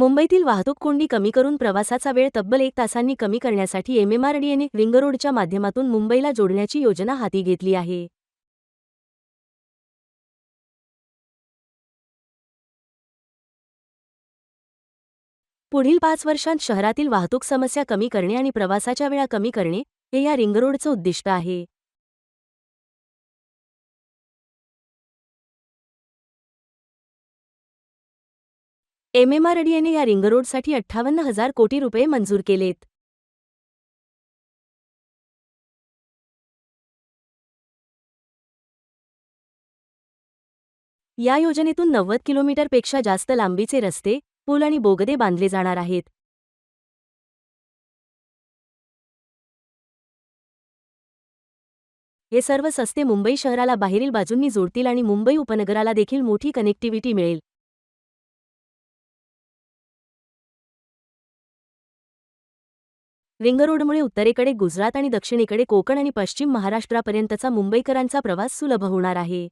मुंबईतील वाहतूक कोंडी कमी करून प्रवासाचा वेळ तब्बल एक तासांनी कमी करण्यासाठी एमएमआरडीएने रिंगरोडच्या माध्यमातून मुंबईला जोडण्याची योजना हाती घेतली आहे. पुढील पाच वर्षांत शहरातील वाहतूक समस्या कमी करणे आणि प्रवासाच्या वेळा कमी करणे हे या रिंगरोडचं उद्दिष्ट आहे. एमएमआरडीएने या रिंगरोडसाठी अठ्ठावन्न हजार कोटी रुपये मंजूर केलेत. या योजनेतून नव्वद किलोमीटरपेक्षा जास्त लांबीचे रस्ते पूल आणि बोगदे बांधले जाणार आहेत. हे सर्व सस्ते मुंबई शहराला बाहेरील बाजूंनी जोडतील आणि मुंबई उपनगराला देखील मोठी कनेक्टिव्हिटी मिळेल. विंगरोडमुळे उत्तरेकडे गुजरात आणि दक्षिणेकडे कोकण आणि पश्चिम महाराष्ट्रापर्यंतचा मुंबईकरांचा प्रवास सुलभ होणार आहे.